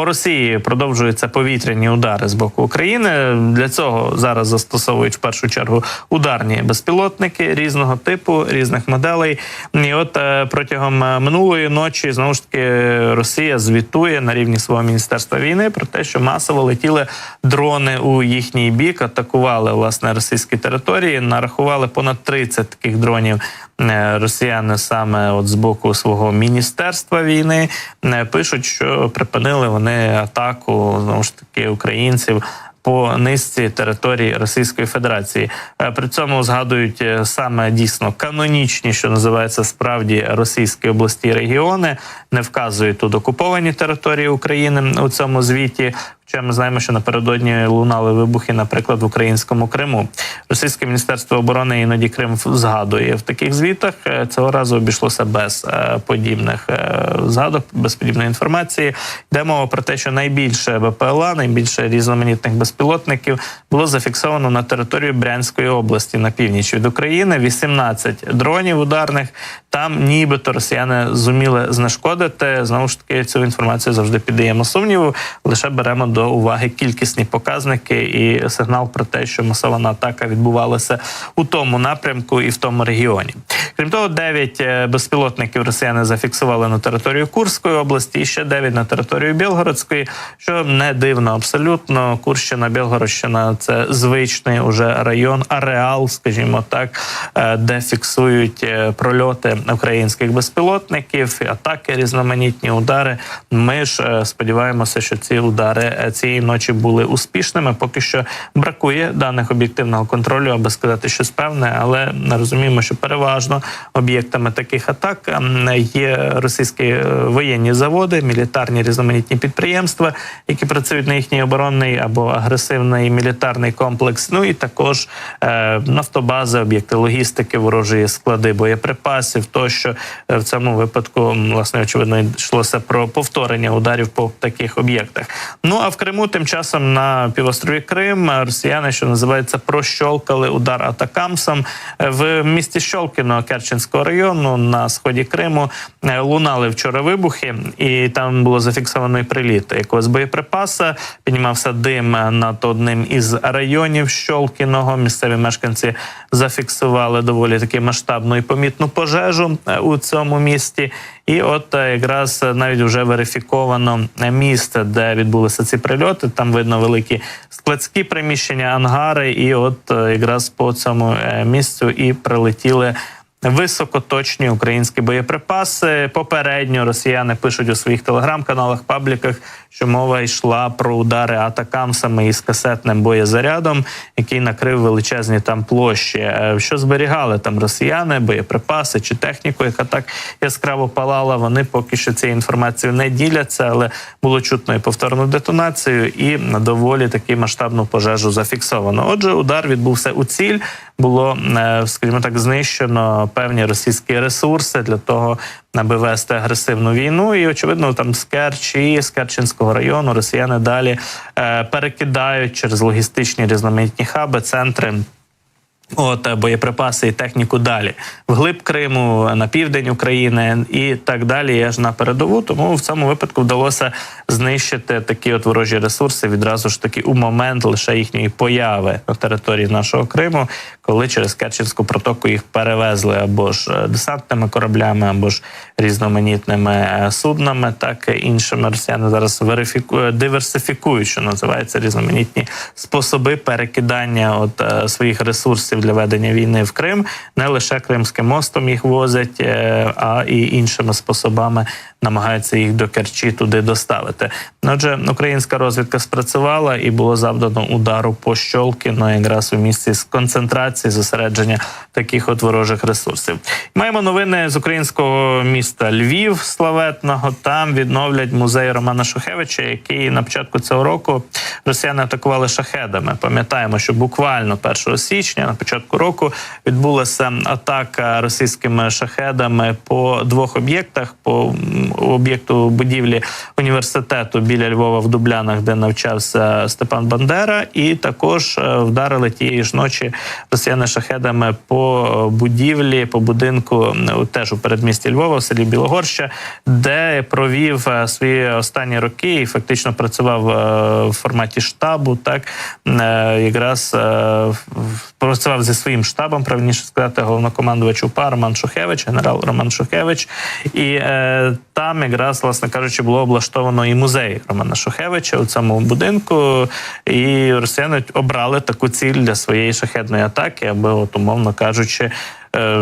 По Росії продовжуються повітряні удари з боку України. Для цього зараз застосовують в першу чергу ударні безпілотники різного типу, різних моделей. І от е, протягом е, минулої ночі знову ж таки Росія звітує на рівні свого міністерства війни про те, що масово летіли дрони у їхній бік, атакували власне російські території, нарахували понад 30 таких дронів. е, Росіяни саме от з боку свого міністерства війни пишуть, що припинили вони атаку знову ж таки українців по низці території Російської Федерації. Е, При цьому згадують е, саме дійсно канонічні, що називається справді російські області і регіони, не вказують тут окуповані території України у цьому звіті. Хоча ми знаємо, що напередодні лунали вибухи, наприклад, в українському Криму. Російське міністерство оборони іноді Крим згадує в таких звітах. Е, Цього разу обійшлося без е, подібних е, згадок, без подібної інформації. Йде мова про те, що найбільше БПЛА, найбільше різноманітних безпілотників було зафіксовано на території Брянської області на північ від України. 18 дронів ударних. Там нібито росіяни зуміли знешкодити. Знову ж таки, цю інформацію завжди піддаємо сумніву. Лише беремо до уваги кількісні показники і сигнал про те, що масована атака відбувалася у тому напрямку і в тому регіоні. Крім того, 9 безпілотників росіяни зафіксували на територію Курської області, і ще 9 на територію Білгородської, що не дивно абсолютно. Курщина, Білгородщина це звичний уже район, ареал, скажімо так, е, де фіксують е, прольоти українських безпілотників, атаки, різноманітні удари. Ми ж е, сподіваємося, що ці удари е, цієї ночі були успішними. Поки що бракує даних об'єктивного контролю, аби сказати щось певне, але розуміємо, що переважно об'єктами таких атак ем, є російські е, воєнні заводи, мілітарні різноманітні підприємства, які працюють на їхній оборонний або агресивний мілітарний комплекс. Ну і також е, нафтобази, об'єкти логістики, ворожі склади боєприпасів. Тощо Е, в цьому випадку власне очевидно йшлося про повторення ударів по таких об'єктах. Ну а в Криму тим часом на півострові Крим росіяни, що називається, прощолкали удар атакамсом Е, в місті Щолкіно Керченського району на сході Криму. е, Лунали вчора вибухи, і там було зафіксовано і приліт якогось боєприпаса. Піднімався дим над одним із районів Щолкіного. Місцеві мешканці зафіксували доволі таки масштабну і помітну пожежу е, у цьому місті. І от е, якраз е, навіть вже верифіковано е, місце, де відбулися ці прильоти. Там видно великі складські приміщення, ангари, і от якраз по цьому місцю і прилетіли. Високоточні українські боєприпаси. Попередньо росіяни пишуть у своїх телеграм-каналах, пабліках, що мова йшла про удари атакамсами із касетним боєзарядом, який накрив величезні там площі. Е, Що зберігали там росіяни, боєприпаси чи техніку, яка так яскраво палала. Вони поки що цією інформацією не діляться, але було чутно і повторну детонацію, і доволі таки масштабну пожежу зафіксовано. Отже, удар відбувся у ціль. Було, е, скажімо так, знищено певні російські ресурси для того, аби вести агресивну війну. І очевидно, там з Керчі, з Керченського району росіяни далі е, перекидають через логістичні різноманітні хаби, центри. От е, боєприпаси і техніку далі вглиб Криму на південь України і так далі. Аж на передову. Тому в цьому випадку вдалося знищити такі от ворожі ресурси відразу ж таки у момент лише їхньої появи на території нашого Криму, коли через Керченську протоку їх перевезли або ж е, десантними кораблями, або ж різноманітними е, суднами, так і іншими росіяни зараз верифікують, диверсифікують, що називається різноманітні способи перекидання от своїх ресурсів для ведення війни в Крим. Не лише Кримським мостом їх возять, е, а і іншими способами намагаються їх до Керчі туди доставити. Отже, українська розвідка спрацювала і було завдано удару по Щолкіно, якраз у місці з концентрації зосередження таких от ворожих ресурсів. Маємо новини з українського міста Львів славетного. Там відновлять музей Романа Шухевича, який на початку цього року росіяни атакували шахедами. Пам'ятаємо, що буквально 1 січня, на початку початку року відбулася атака російськими шахедами по двох об'єктах: по об'єкту будівлі університету біля Львова в Дублянах, де навчався Степан Бандера, і також е, вдарили тієї ж ночі росіяни шахедами по е, будівлі, по будинку теж у передмісті Львова, в селі Білогорща, де провів е, свої останні роки і фактично працював е, в форматі штабу. Так е, якраз е, в- працював зі своїм штабом, правильніше сказати, головнокомандувач УПА Роман Шухевич, генерал Роман Шухевич. І е, там, якраз, власне кажучи, було облаштовано і музей Романа Шухевича у цьому будинку. І росіяни обрали таку ціль для своєї шахетної атаки, аби, от, умовно кажучи,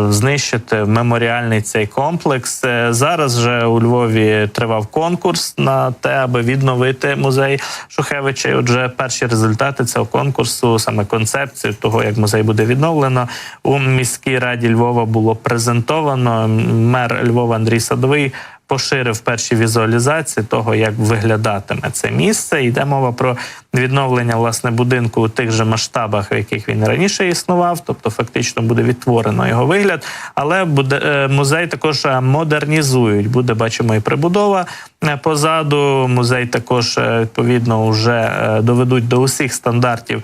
знищити меморіальний цей комплекс. Е, Зараз же у Львові тривав конкурс на те, аби відновити музей Шухевича. І отже, перші результати цього конкурсу, саме концепцію того, як музей буде відновлено, у міській раді Львова було презентовано. Мер Львова Андрій Садовий. Поширив перші візуалізації того, як виглядатиме це місце. Йде мова про відновлення власне будинку у тих же масштабах, в яких він раніше існував, тобто фактично буде відтворено його вигляд. Але буде е, музей також е, модернізують. Буде бачимо і прибудова е, позаду. Музей також відповідно вже доведуть до усіх стандартів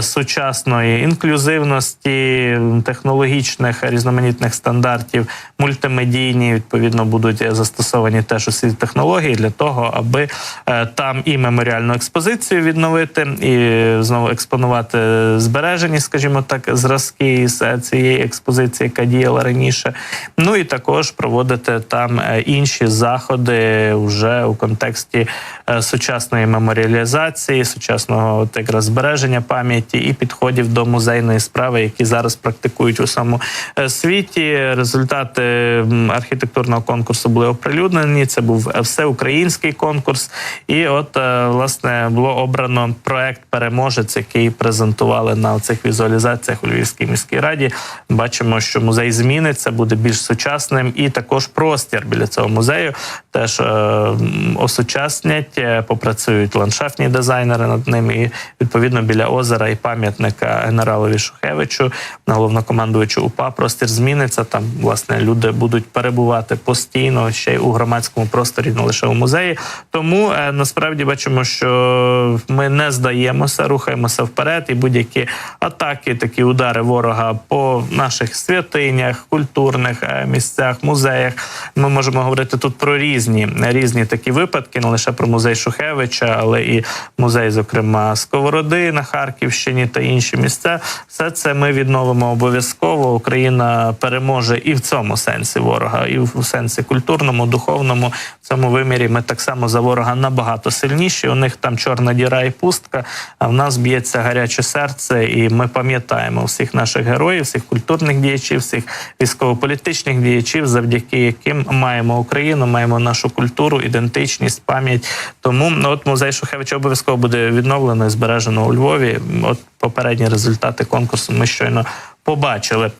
сучасної інклюзивності, технологічних різноманітних стандартів, мультимедійні відповідно будуть застосовані теж усі технології для того, аби там і меморіальну експозицію відновити, і знову експонувати збережені, скажімо так, зразки з цієї експозиції, яка діяла раніше. Ну і також проводити там е, інші заходи вже у контексті е, сучасної меморіалізації, сучасного от збереження пам'яті і підходів до музейної справи, які зараз практикують у самому е, світі. Результати архітектурного конкурсу були оприлюднені. Це був всеукраїнський конкурс. І от власне було обрано проект переможець, який презентували на цих візуалізаціях у Львівській міській раді. Бачимо, що музей зміниться, буде більш сучасним, і також простір біля цього музею теж е, осучаснять, е, попрацюють ландшафтні дизайнери над ним. І відповідно біля озера і пам'ятника генералові Шухевичу, головнокомандувачу УПА, простір зміниться. Там власне люди будуть перебувати постійно ще й у громадському просторі, не лише у музеї. Тому е, насправді бачимо, що ми не здаємося, рухаємося вперед, і будь-які атаки, такі удари ворога по наших святинях, культурних е, місцях, музеях. Ми можемо говорити тут про різні різні такі випадки, не лише про музей Шухевича, але і музей, зокрема, Сковороди на Харківщині та інші місця. Все це ми відновимо обов'язково. Україна переможе і в цьому сенсі ворога, і в сенсі культурному, духовному. В цьому вимірі ми так само за ворога набагато сильніші. У них там чорна діра і пустка. В нас б'ється гаряче серце, і ми пам'ятаємо всіх наших героїв, всіх культурних діячів, всіх військово-політичних діячів, завдяки яким маємо Україну, маємо нашу культуру, ідентичність, пам'ять. Тому ну, от музей Шухевича обов'язково буде відновлено і збережено у Львові. От попередні результати конкурсу ми щойно побачили.